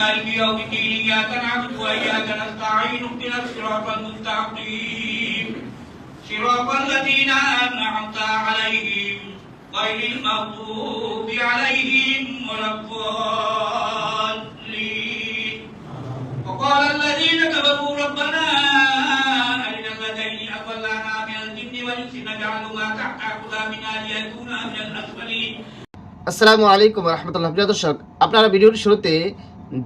مالك يوم الدين إياك نعبد وإياك نستعين اهدنا الصراط المستقيم صراط الذين أنعمت عليهم غير المغضوب عليهم ولا الضالين وقال الذين كفروا ربنا أرنا الذين أضلانا من الجن والإنس نجعلهما تحت أقدامنا ليكونا من الأسفلين আসসালামু আলাইকুম রহমতুল্লাহ প্রিয় দর্শক আপনারা ভিডিওর শুরুতে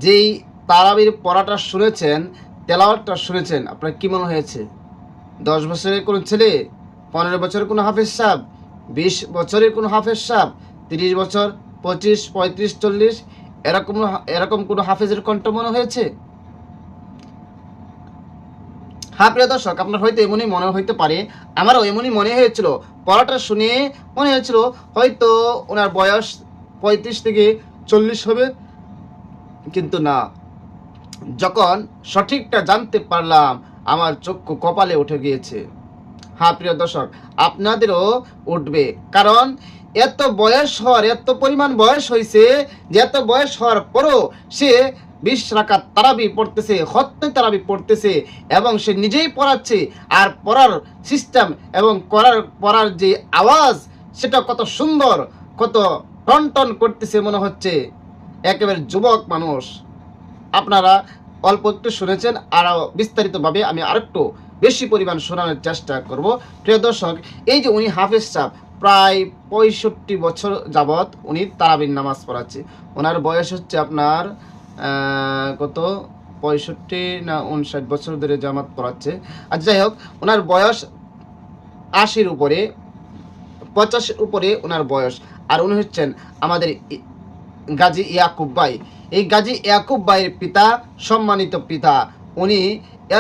যেই তারাবির পড়াটা শুনেছেন, তেলাওয়াতটা শুনেছেন, আপনার কি মনে হয়েছে? দশ বছরের কোনো ছেলে, পনেরো বছরের কোনো হাফেজ সাহ বিশ বছরের কোনো হাফেজ সাহ তিরিশ বছর, পঁচিশ, পঁয়ত্রিশ, চল্লিশ, এরকম এরকম কোনো হাফেজের কণ্ঠ মনে হয়েছে? হ্যাঁ প্রিয় দর্শক, আপনার হয়তো এমনই মনে হইতে পারে, আমারও এমনই মনে হয়েছিল, পড়াটা শুনে মনে হয়েছিল, হয়তো ওনার বয়স পঁয়ত্রিশ থেকে চল্লিশ হবে কিন্তু না। যখন সঠিকটা জানতে পারলাম, আমার চক্ষু কপালে উঠে গিয়েছে। হ্যাঁ প্রিয় দর্শক, আপনাদেরও উঠবে। কারণ এত বয়স হওয়ার, এত পরিমাণ বয়স হয়েছে যে এত বয়স হওয়ার পরও সে বিশ রাকাত তারাবি পড়তেছে হত্যে তারাবি পড়তেছে এবং সে নিজেই পড়াচ্ছে। আর পড়ার সিস্টেম এবং করার, পড়ার যে আওয়াজ, সেটা কত সুন্দর, কত টন টন করতেছে মনে হচ্ছে। একেবারে যুবক মানুষ। আপনারা অল্প একটু শুনেছেন আরও বিস্তারিতভাবে আমি আরেকটু বেশি পরিমাণ শোনানোর চেষ্টা করব। প্রিয় দর্শক, এই যে উনি হাফেজ সাহ প্রায় পঁয়ষট্টি বছর যাবৎ উনি তারাবির নামাজ পড়াচ্ছে। ওনার বয়স হচ্ছে আপনার কত? পঁয়ষট্টি না উনষাট বছর ধরে জামাত পড়াচ্ছে। আর যাই হোক, ওনার বয়স আশির উপরে পঞ্চাশের উপরে ওনার বয়স। আর উনি হচ্ছেন আমাদের গাজী ইয়াকুব ভাই। এই গাজী ইয়াকুব ভাইয়ের পিতা, সম্মানিত পিতা, উনি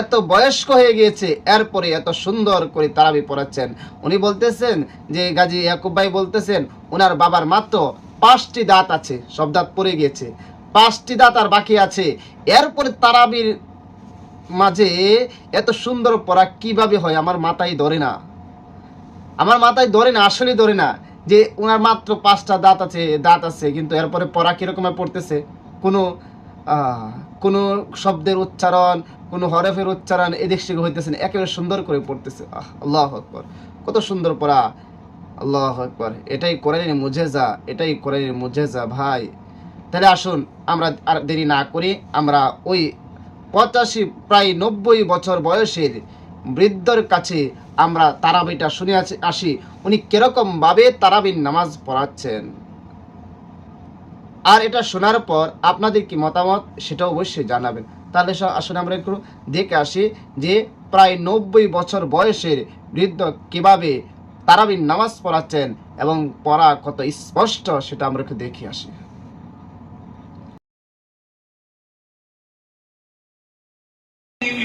এত বয়স্ক হয়ে গিয়েছে, এরপরে এত সুন্দর করে তারাবি পড়াচ্ছেন। উনি বলতেছেন যে, গাজী ইয়াকুব ভাই বলতেছেন ওনার বাবার মাত্র পাঁচটি দাঁত আছে, সব দাঁত পড়ে গিয়েছে। পাঁচটি দাঁত আর বাকি আছে। এরপরে তারাবির মাঝে এত সুন্দর পড়া কীভাবে হয়? আমার মাথায় ধরে না। আমার মাথায় ধরে না আসলে ধরে না। যে ওনার মাত্র পাঁচটা দাঁত আছে দাঁত আছে, কিন্তু এরপরে পড়া কীরকম পড়তেছে? কোনো কোনো শব্দের উচ্চারণ, কোনো হরফের উচ্চারণ এদিক সেদিক হইতেছে না, একেবারে সুন্দর করে পড়তেছে। আহ, আল্লাহ আকবর। কত সুন্দর পড়া। আল্লাহ আকবর। এটাই কোরআনের মুজেজা, এটাই কোরআনের মুজেজা ভাই। তাহলে আসুন, আমরা আর দেরি না করে, আমরা ওই পঁচাশি, প্রায় নব্বই বছর বয়সের বৃদ্ধর কাছে আমরা তারাবিটা শুনে আসি উনি কিরকমভাবে তারাবির নামাজ পড়াচ্ছেন। আর এটা শোনার পর আপনাদের কি মতামত? সেটা অবশ্যই জানাবেন। তাহলে আসলে আমরা একটু দেখে আসি যে প্রায় নব্বই বছর বয়সের বৃদ্ধ কীভাবে তারাবির নামাজ পড়াচ্ছেন এবং পড়া কত স্পষ্ট সেটা আমরা একটু দেখে আসি।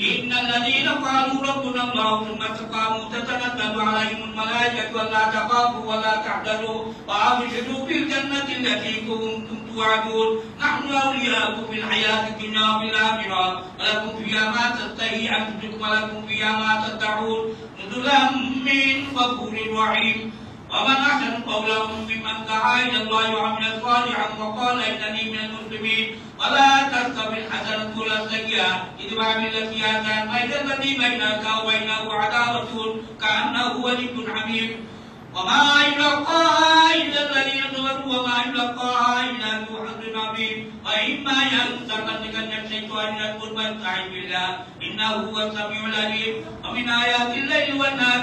إن الذين قالوا ربنا الله ثم استقاموا تتنزل عليهم الملائكة ألا تخافوا ولا تحزنوا وأبشروا بالجنة التي كنتم توعدون. نحن أولياؤكم في الحياة الدنيا وفي الآخرة. ولكم فيها ما تستهي أنفسكم ولكم فيها ما تدعون. نزلا من غفور رحيم ومن أحسن قولا ممن دعا إلى الله وعمل صالحا وقال إنني من المسلمين. ولا تستوي الحسنة ولا السيئة ادفع بالتي أحسن فإذا الذي بينك وبينه عداوة كأنه ولي حميم. وما يلقاها إلا الذين صبروا وما يلقاها إلا ذو حظ عظيم. وإما ينزغنك من الشيطان نزغ فاستعذ بالله. إنه هو السميع العليم. ومن آيات الليل والنهار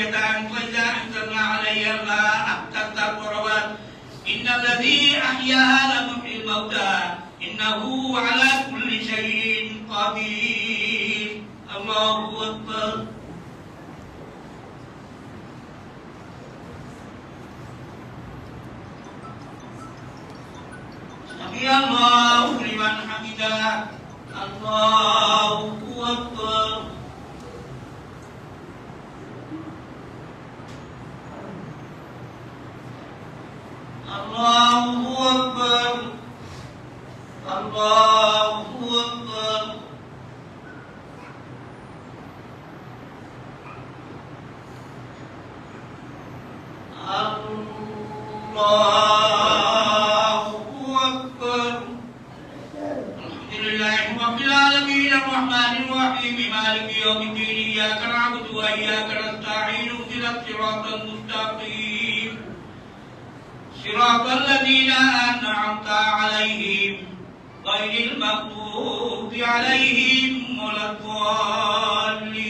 ketang kuja anjarna alaiya la akta porawat inna ladhi ahyaha la inna hu ala kulli qadir Allahu Akbar Sami Allahu liman hamidah Allah رب العالمين الرحمن الرحيم مالك يوم الدين إياك نعبد وإياك نستعين اهدنا الصراط المستقيم. صراط الذين أنعمت عليهم غير المغضوب عليهم ولا الضالين.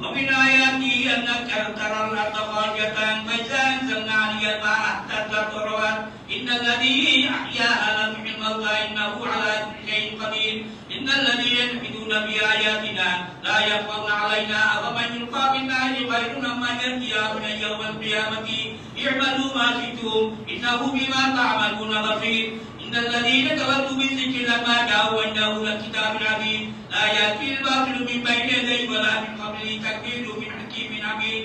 ومن آياته أنك ترى الأرض خاشعة فإذا أنزلنا عليها الماء اهتزت إن الذي أحياها يلحدون بآياتنا لا يخفون علينا أفمن يلقى بالنار خير مما يأتي من يوم القيامة اعملوا ما شئتم إنه بما تعملون بصير إن الذين كفروا بالذكر لما جاءوا وإنه لكتاب عزيز لا يأتي الباطل من بين يديه ولا من قبله تكبير من حكيم حميد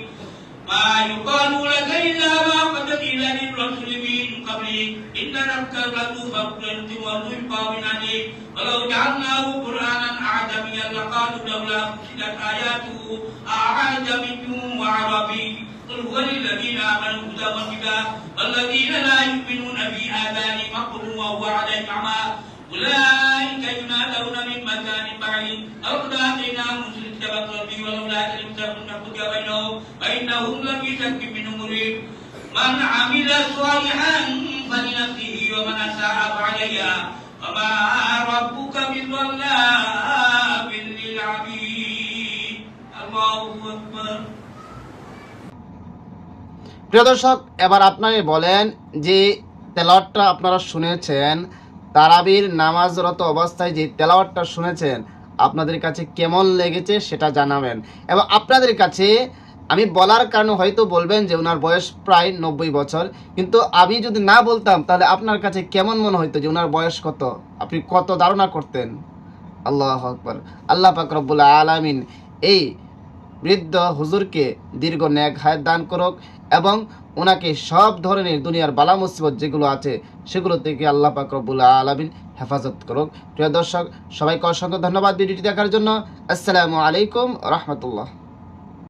ما يقال لك إلا ما قد قيل للرسل من قبلك إن ربك لذو مغفرة وذو عقاب عليم ولو جعلناه قرآنا أعجميا لقالوا لولا فصلت آياته أعجمي وعربي قل هو للذين آمنوا هدى وكتاب والذين لا يؤمنون في آذانهم حق وهو عليهم أعمى أولئك ينادون من مكان بعيد أو قد آتيناهم الكتاب ربي ولولا كلمة قضي بينهم فإنهم لفي شك منه مريب من عمل صالحا فلنفسه ومن أساء فعليها وما ربك بظلام للعبيد الله أكبر প্রিয় দর্শক এবার আপনারা বলেন যে তেলাওয়াতটা আপনারা শুনেছেন তারাবির নামাজরত অবস্থায় যে তেলাওয়াতটা শুনেছেন আপনাদের কাছে কেমন লেগেছে সেটা জানাবেন। এবং আপনাদের কাছে আমি বলার কারণে হয়তো বলবেন যে ওনার বয়স প্রায় নব্বই বছর, কিন্তু আমি যদি না বলতাম তাহলে আপনার কাছে কেমন মনে হইতো যে ওনার বয়স কত? আপনি কত ধারণা করতেন? আল্লাহ আকবর। আল্লাহ পাক রব্বুল আলামিন এই বৃদ্ধ হুজুরকে দীর্ঘ ন্যাক হায়াত দান করুক এবং ওনাকে সব ধরনের দুনিয়ার বালা মুসিবত যেগুলো আছে সেগুলো থেকে আল্লাহ পাক রব্বুল আলামিন হেফাজত করুক। প্রিয় দর্শক, সবাইকে অসংখ্য ধন্যবাদ ভিডিওটি দেখার জন্য। আসসালামু আলাইকুম রহমতুল্লাহ।